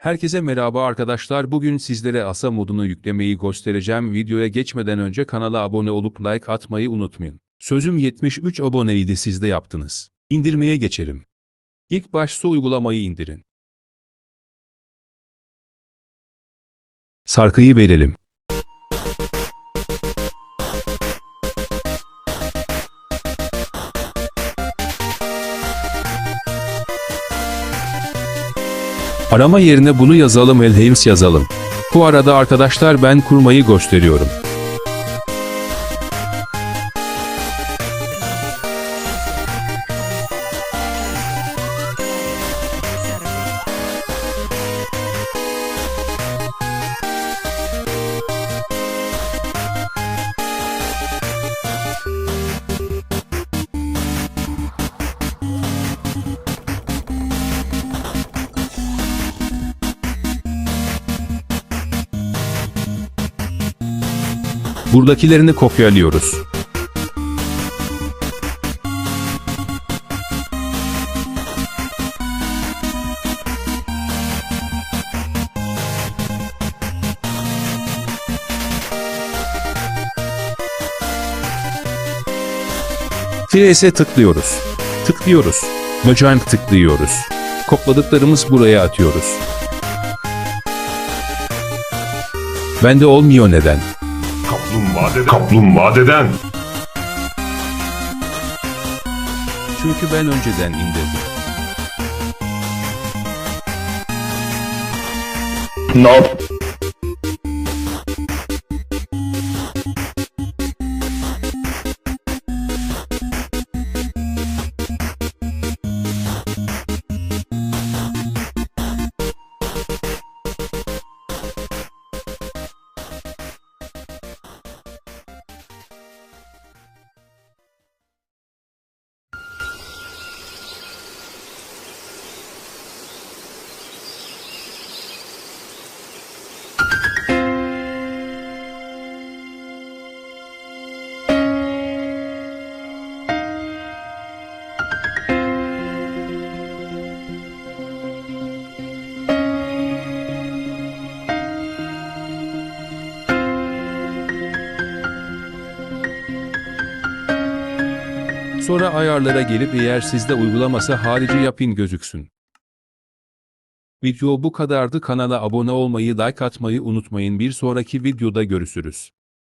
Herkese merhaba arkadaşlar. Bugün sizlere asa modunu yüklemeyi göstereceğim. Videoya geçmeden önce kanala abone olup like atmayı unutmayın. Sözüm 73 aboneydi siz de yaptınız. İndirmeye geçelim. İlk başta uygulamayı indirin. Sarkıyı verelim. Arama yerine bunu yazalım Elheims yazalım. Bu arada arkadaşlar ben kurmayı gösteriyorum. Buradakilerini kopyalıyoruz. Files'e tıklıyoruz. Tıklıyoruz. Mojang tıklıyoruz. Kopladıklarımız buraya atıyoruz. Bende olmuyor neden? Kaplumbağa deden. Kaplumbağa deden. Çünkü ben önceden indirdim. No. Sonra ayarlara gelip eğer sizde uygulaması harici yapın gözüksün. Video bu kadardı kanala abone olmayı like atmayı unutmayın bir sonraki videoda görüşürüz.